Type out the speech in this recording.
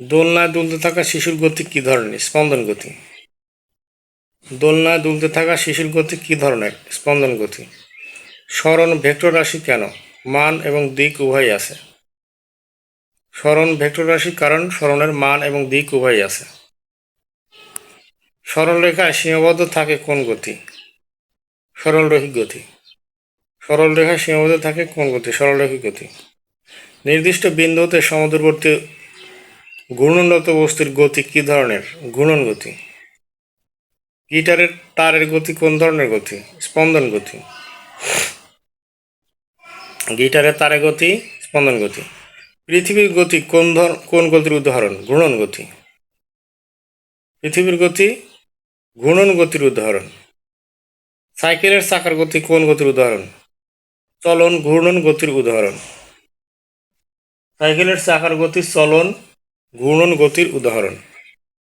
দোলনায় দুলতে থাকা শিশুর গতি কী ধরনের? স্পন্দন গতি। দোলনায় দুলতে থাকা শিশুর গতি কী ধরনের? স্পন্দন গতি। স্মরণ ভেক্টর রাশি কেন? মান এবং দিক উভয়ই আছে। স্মরণ ভেক্টর রাশি কারণ স্মরণের মান এবং দিক উভয়ই আছে। সরলরেখায় সীমাবদ্ধ থাকে কোন গতি? সরলরৈখিক গতি। সরলরেখায় সীমাবদ্ধ থাকে কোন গতি? সরলরৈখিক গতি। নির্দিষ্ট বিন্দুতে সমুদ্রবর্তী ঘূর্ণনত বস্তুর গতি কী ধরনের? ঘূর্ণন গতি। গিটারের তারের গতি কোন ধরনের গতি? স্পন্দন গতি। গিটারের তারের গতি, স্পন্দন গতি। পৃথিবীর গতি কোন ধর, কোন গতির উদাহরণ? ঘূর্ণন গতি। পৃথিবীর গতি ঘূর্ণন গতির উদাহরণ। সাইকেলের চাকার গতি কোন গতির উদাহরণ? চলন ঘূর্ণন গতির উদাহরণ। সাইকেলের চাকার গতি চলন ঘূর্ণন গতির উদাহরণ।